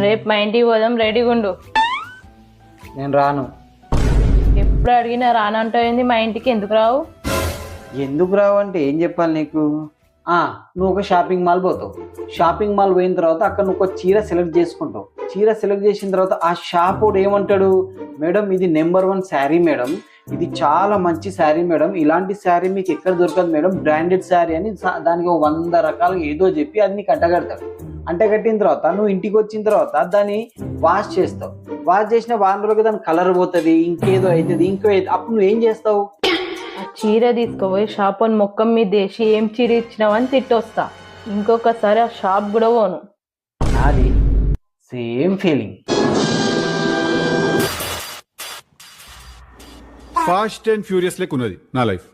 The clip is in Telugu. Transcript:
రేపు మా ఇంటికి పోదాం రెడీగా ఉండు. నేను రాను. ఎప్పుడు అడిగినా రానంటాయింది మా ఇంటికి ఎందుకు రావు? ఎందుకు రావంటే ఏం చెప్పాలి నీకు? ఆ, నువ్వు ఒక షాపింగ్ మాల్ పోతావు. షాపింగ్ మాల్ పోయిన తర్వాత అక్కడ నువ్వు ఒక చీర సెలెక్ట్ చేసుకుంటావు. చీర సెలెక్ట్ చేసిన తర్వాత ఆ షాప్ వాడు ఏమంటాడు? మేడం ఇది నెంబర్ వన్ శారీ మేడం. ఇది చాలా మంచి శారీ మేడం. ఇలాంటి శారీ మీకు ఎక్కడ దొరకదు మేడం. బ్రాండెడ్ శారీ అని దానికి ఒక వంద రకాలుగా ఏదో చెప్పి అది నీకు అంటగడతాడు అంటగట్టిన తర్వాత నువ్వు ఇంటికి వచ్చిన తర్వాత దాన్ని వాష్ చేస్తావు. వాష్ చేసిన వారం రోజులకి దాని కలర్ పోతుంది ఇంకేదో అవుతుంది ఇంకో అప్పుడు నువ్వు ఏం చేస్తావు? ఆ చీర తీసుకుపోయి షాప్ అని మొక్కం మీద వేసి ఏం చీర ఇచ్చినావని తిట్టొస్తా. ఇంకొకసారి ఆ షాప్ కూడా పోను. నాది same feeling fast and furious లెక్ ఉన్నది నా లైఫ్